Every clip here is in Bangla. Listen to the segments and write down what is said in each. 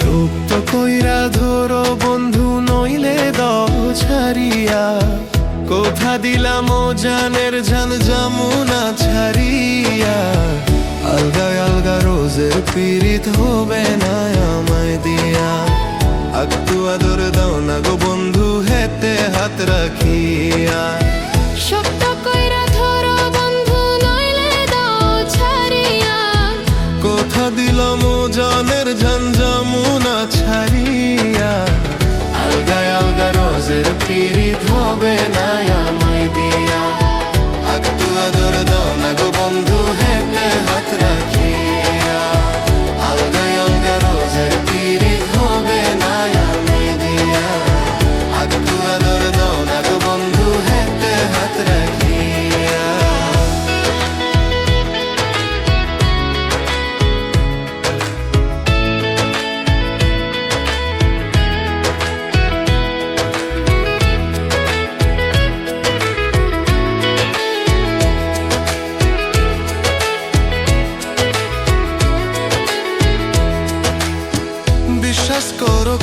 সুপ্ত কইরা ধরো বন্ধু, নইলে দাও ছাড়িয়া। কোথা দিলাম জানের জান জামুনা ছাড়িয়া। আলগা আলগা রোজের পীড়িত হবে না আমায় দিয়া। আকতু আদর দাও না গো বন্ধু, হেতে হাত রাখিয়া। দিলাম জানের ঝান যমুনা ছাড়িয়া। আলগায় আলগা রোজের পীড়িত হবে না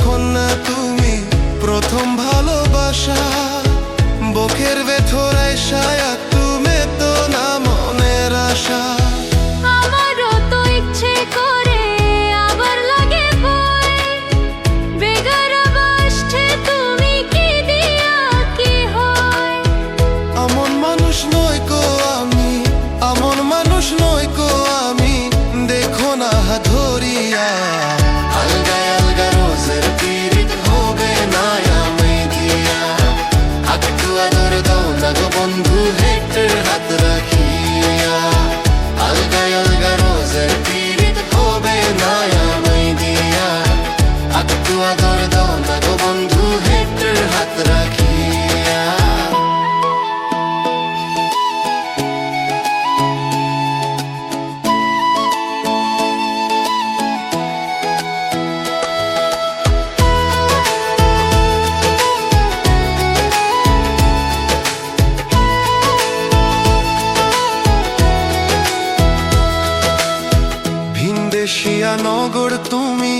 করো না তুমি প্রথম ভালোবাসা। বুকের ভেতরে সায়া তুমি তো না মনের আশা। আমারও তো ইচ্ছে করে আবার লাগে ভয়। বেগার বাসছে তুমি কি দিয়া কি হয়? আমন মানুষ নয় কো আমি আমন মানুষ নয় কো আমি দেখো না হাত ধরিয়া। এশিয়া নগর তুমি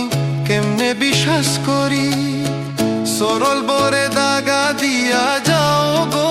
কেমনে বিশ্বাস করি? সরল বরে দাগা দিয়া যাও গো